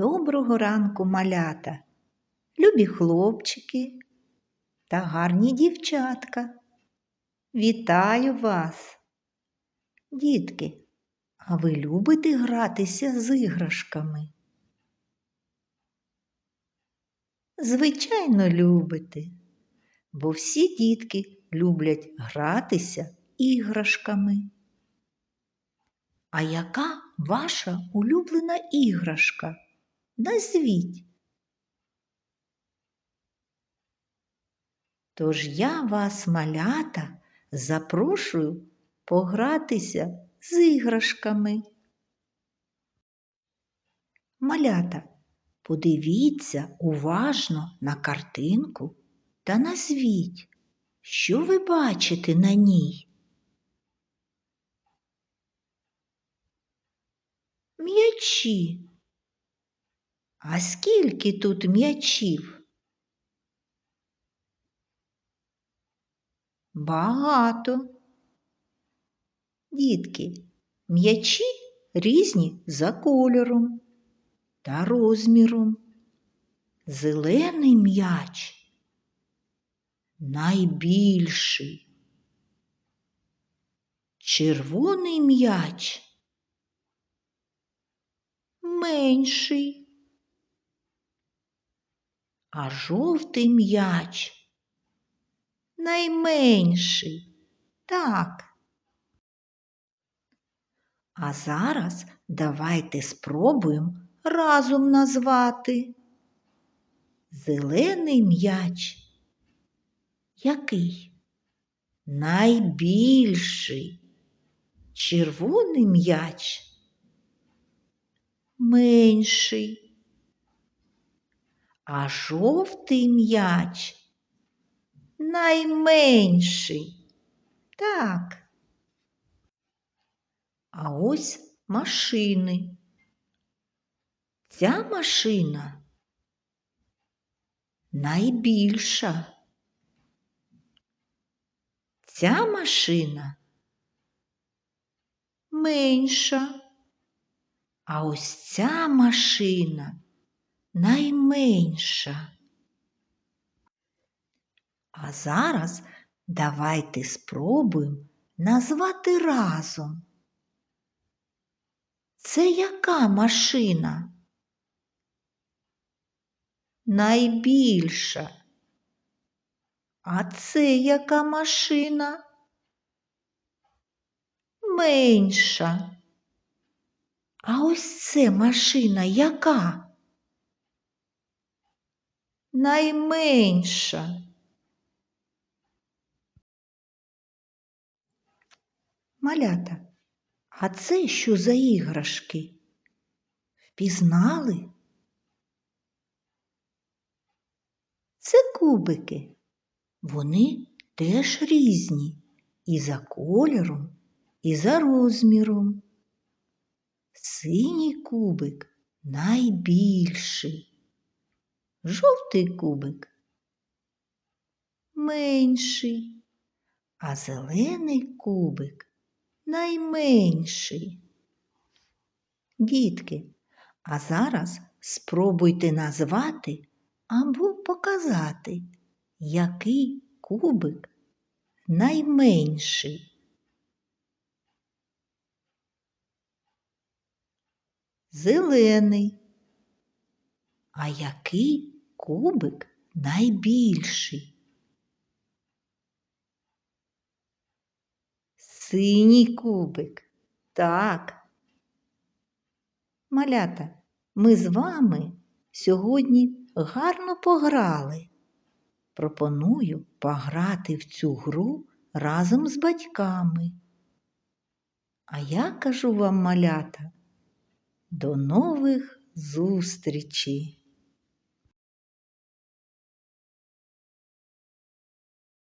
Доброго ранку, малята, любі хлопчики та гарні дівчатка. Вітаю вас! Дітки, а ви любите гратися з іграшками? Звичайно, любите, бо всі дітки люблять гратися іграшками. А яка ваша улюблена іграшка? Назвіть. Тож я вас, малята, запрошую погратися з іграшками. Малята, подивіться уважно на картинку та назвіть, що ви бачите на ній. М'ячі. А скільки тут м'ячів? Багато. Дітки, м'ячі різні за кольором та розміром. Зелений м'яч найбільший. Червоний м'яч менший, а жовтий м'яч найменший. Так. А зараз давайте спробуємо разом назвати зелений м'яч. Який? Найбільший. Червоний м'яч менший, а жовтий м'яч найменший. Так. А ось машини. Ця машина найбільша. Ця машина менша. А ось ця машина найменша. А зараз давайте спробуємо назвати разом. Це яка машина? Найбільша. А це яка машина? Менша. А ось це машина яка? Найменша. Малята, а це що за іграшки? Впізнали? Це кубики. Вони теж різні і за кольором, і за розміром. Синій кубик найбільший, жовтий кубик менший, а зелений кубик найменший. Дітки, а зараз спробуйте назвати або показати, який кубик найменший. Зелений. А який кубик найбільший? Синій кубик. Так. Малята, ми з вами сьогодні гарно пограли. Пропоную пограти в цю гру разом з батьками. А я кажу вам, малята, до нових зустрічей!